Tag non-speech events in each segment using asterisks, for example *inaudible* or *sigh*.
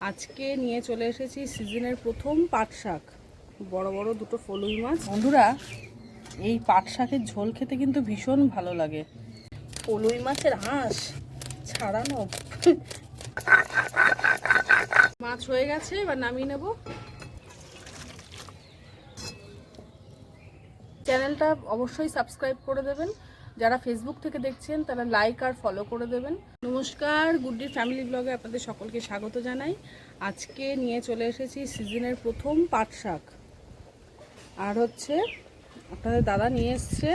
আজকে নিয়ে চলে এসেছি সিজনের প্রথম পাট শাক। বড় বড় দুটো ফলুই মাছ। বন্ধুরা এই পাট শাকের ঝোল খেতে কিন্তু ভীষণ ভালো লাগে। ফলুই মাছের হাঁস ছাড়ানো। মাছ হয়ে গেছে এবার নামিয়ে নেব। চ্যানেলটা অবশ্যই সাবস্ক্রাইব করে দেবেন। যারা ফেসবুক থেকে দেখছেন, তারা লাইক আর ফলো করে দেবেন। নমস্কার গুড্ডির ফ্যামিলি ব্লগে আপনাদের সকলকে স্বাগত জানাই। আজকে নিয়ে চলে এসেছি সিজনের প্রথম পাট শাক। আর হচ্ছে, আপনাদের দাদা নিয়ে এসছে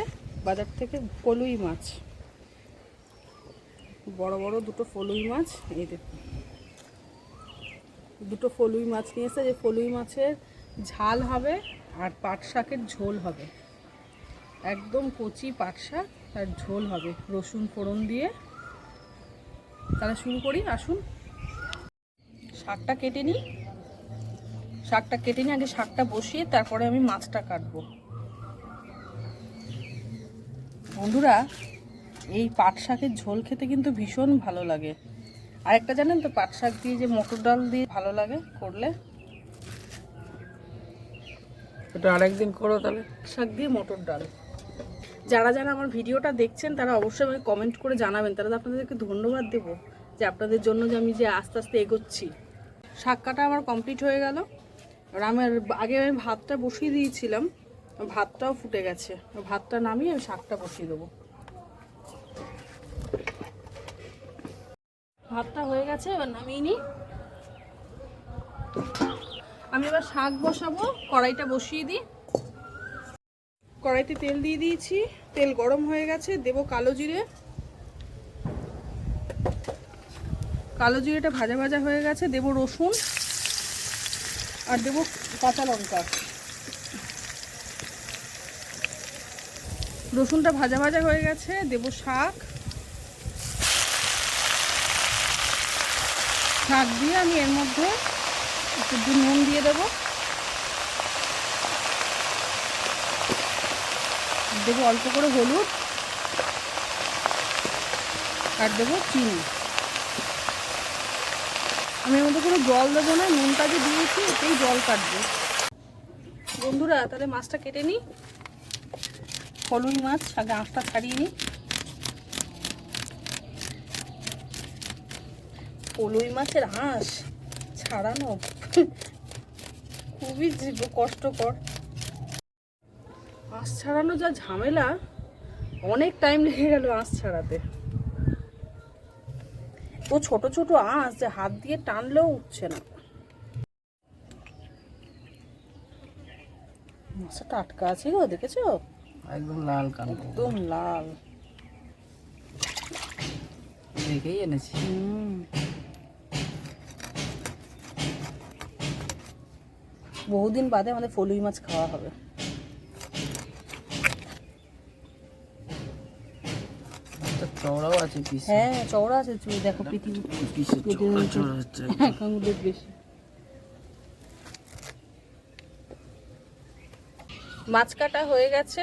বাজার থেকে ফলুই মাছ। বড় বড় দুটো ফলুই মাছ, এই দেখুন। দুটো ফলুই মাছ নিয়ে এসছে, যে ফলুই মাছের ঝাল হবে আর পাট শাকের ঝোল হবে। একদম কচি পাট শাক। তার ঝোল হবে। রসুন ফোড়ন দিয়ে তাহলে শুরু করি আসুন। শাকটা কেটে নিই। শাকটা কেটে নিই আগে শাকটা বসিয়ে তারপরে আমি মাছটা কাটবো। বন্ধুরা এই পাট শাকের ঝোল খেতে কিন্তু ভীষণ ভালো লাগে। আর একটা জানেন তো পাট শাক দিয়ে যে মটর ডাল দিয়ে ভালো লাগে করলে? এটা আরেকদিন করো তাহলে। শাক দিয়ে মটর ডাল। যারা যারা আমার ভিডিওটা দেখছেন, তারা অবশ্যই আমাকে কমেন্ট করে জানাবেন। তারা আপনাদেরকে ধন্যবাদ দেব যে আপনাদের জন্য যে আমি যে আস্তে আস্তে এগোচ্ছি। শাক কাটা আমার কমপ্লিট হয়ে গেল। আর আমার আগে আমি ভাতটা বসিয়ে দিয়েছিলাম, ভাতটাও ফুটে গেছে। ভাতটা নামিয়ে আমি শাকটা বসিয়ে দেবো। ভাতটা হয়ে গেছে, এবার নামিয়ে নিই। আমি এবার শাক বসাবো, কড়াইটা বসিয়ে দিই। কড়াইতে তেল দিয়ে দিয়েছি। তেল গরম হয়ে গেছে, দেব কালো জিরে। কালো জিরেটা ভাজা ভাজা হয়ে গেছে, দেব রসুন আর দেব কাঁচা লঙ্কা। রসুনটা ভাজা ভাজা হয়ে গেছে, দেব শাক। শাক দিয়ে আমি এর মধ্যে একটু নুন দিয়ে দেবো। দেবো অল্প করে হলুদ আর দেবো চিনি। আমি এর মধ্যে কোনো জল দেবো না, নুনটা যে দিয়েছি এতেই জল কাটবো। বন্ধুরা, তাহলে মাছটা কেটে নিই। ফলুই মাছ, আগে আঁশটা ছাড়িয়ে নিই। ফলুই মাছের হাঁস ছাড়ানো। *laughs* খুবই কষ্টকর। আঁশ ছাড়ানো যা ঝামেলা অনেক টাইম লেগে গেল আঁশ ছাড়াতে। তো ছোট ছোট আঁশ যে হাত দিয়ে টানলেও উঠছে না। মাছটা টাটকা আছে গো দেখেছ? একদম লাল কালো একদম লাল। দেখেই এনেছি। বহুদিন বাদে আমাদের ফলুই মাছ খাওয়া হবে। চওড়াও আছে পিস। হ্যাঁ চওড়া আছে চুই দেখো পৃথিবী পিসে চওড়া। চওড়া হচ্ছে। এক আঙুলের বেশি। মাছ কাটা হয়ে গেছে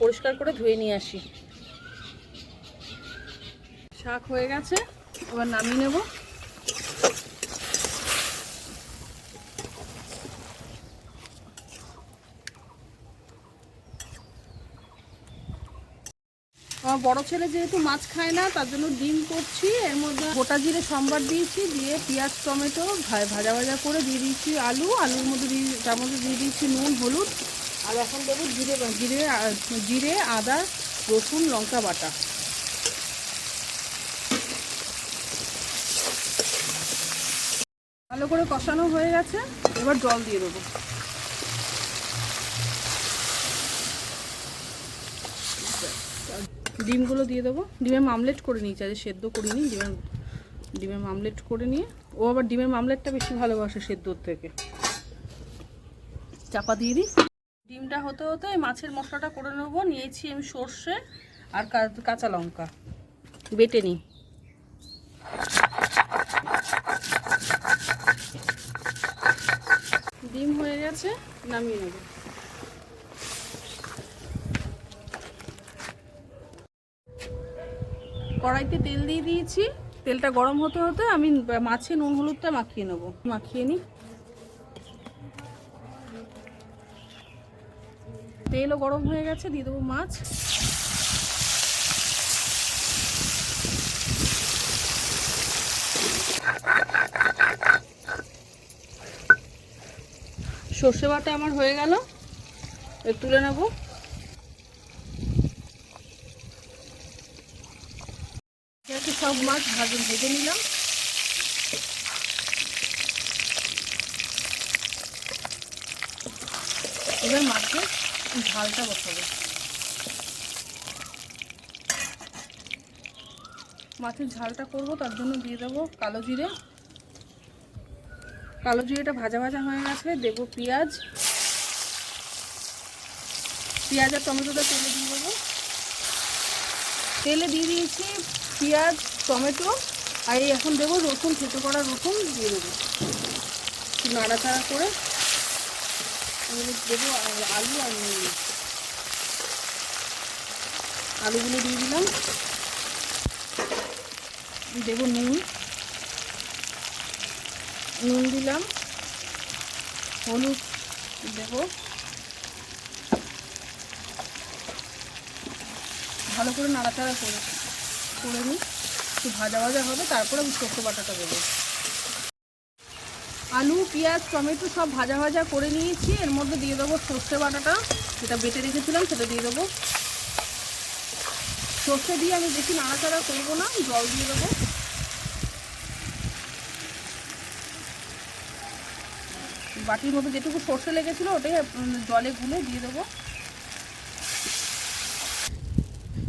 পরিষ্কার করে ধুয়ে নিয়ে আসি। শাক হয়ে গেছে এবার নামিয়ে নেব। আমার বড় ছেলে যেহেতু মাছ খায় না, তার জন্য ডিম করছি। এর মধ্যে গোটা জিরে সম্বার দিয়েছি, দিয়ে পেঁয়াজ, টমেটো, ভাজা ভাজা করে দিয়ে দিয়েছি আলু। আলুর মধ্যে দিয়ে, তার মধ্যে দিয়ে দিয়েছি নুন, হলুদ। আর এখন দেবো জিরে জিরে জিরে, আদা, রসুন, লঙ্কা বাটা। ভালো করে কষানো হয়ে গেছে। এবার জল দিয়ে দেবো। ডিমগুলো দিয়ে দেবো। ডিমের মামলেট করে নিয়েছি আজ সেদ্ধ করিনি, ডিমের ডিমের মামলেট করে নিয়ে। ও আবার ডিমের মামলেটটা বেশি ভালোবাসে সেদ্ধর থেকে। চাপা দিয়ে দিই। ডিমটা হতে হতে মাছের মশলাটা করে নেব। নিয়েছি আমি সর্ষে আর কাঁচা লঙ্কা। বেটে নিই। ডিম হয়ে গেছে, নামিয়ে নেব। কড়াইতে তেল দিয়ে দিয়েছি। তেলটা গরম হতে হতে আমি মাছে নুন হলুদটা মাখিয়ে নেব। মাখিয়ে নিই। তেলও গরম হয়ে গেছে, দিয়ে দেবো মাছ। সর্ষে বাটা আমার হয়ে গেল। তুলে নেব। একে সব মাছ ভাজে ভেজে নিলাম। এবার মাছে ঝালটা বসাবো। মাছের ঝালটা করব, তার জন্য দিয়ে দেবো কালো জিরে। কালো জিরেটা ভাজা ভাজা হয়ে গেছে, দেবো পেঁয়াজ। পেঁয়াজ আর টমেটোটা তেলে দিয়ে দেবো। তেলে দিয়ে দিয়েছি পেঁয়াজ, টমেটো আর এই এখন দেবো রসুন, থেতো করা রসুন দিয়ে দেবো। নাড়াচাড়া করে দেবো আলু আর আলুগুলো দিয়ে দিলাম। দেবো নুন। নুন দিলাম। হলুদ দেবো। ভালো করে নাড়াচাড়া করে করে নিই। একটু ভাজা ভাজা হবে, তারপরে আমি সর্ষে বাটাটা দেবো। আলু, পেঁয়াজ, টমেটো সব ভাজা ভাজা করে নিয়েছি। এর মধ্যে দিয়ে দেবো সর্ষে বাটাটা, যেটা বেটে রেখেছিলাম সেটা দিয়ে দেবো। সর্ষে দিয়ে আমি বেশি নাড়াচাড়া করব না জল দিয়ে দেবো। বাটির মধ্যে যেটুকু সর্ষে লেগেছিলো, ওটাই জলে গুলে দিয়ে দেবো।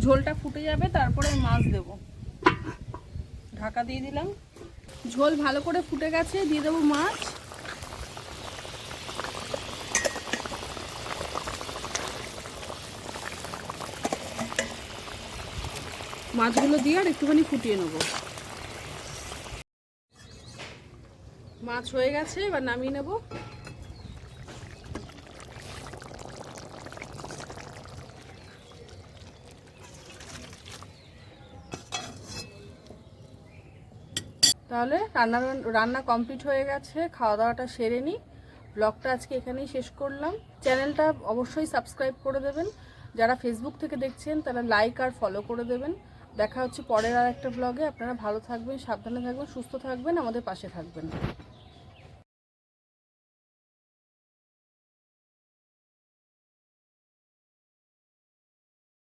ঝোলটা ফুটে যাবে, তারপরে মাছ দেব। ঢাকা দিয়ে দিলাম। ঝোল ভালো করে ফুটে গেছে, দিয়ে দেবো মাছ। মাছগুলো দিয়ে আর একটুখানি ফুটিয়ে নেব। মাছ হয়ে গেছে, এবার নামিয়ে নেব। তাহলে রান্না রান্না কমপ্লিট হয়ে গেছে খাওয়া দাওয়াটা সেরে নিই ব্লগটা আজকে এখানেই শেষ করলাম। চ্যানেলটা অবশ্যই সাবস্ক্রাইব করে দেবেন। যারা ফেসবুক থেকে দেখছেন, তারা লাইক আর ফলো করে দেবেন। দেখা হচ্ছে পরের আর একটা ব্লগে। আপনারা ভালো থাকবেন, সাবধানে থাকবেন, সুস্থ থাকবেন, আমাদের পাশে থাকবেন।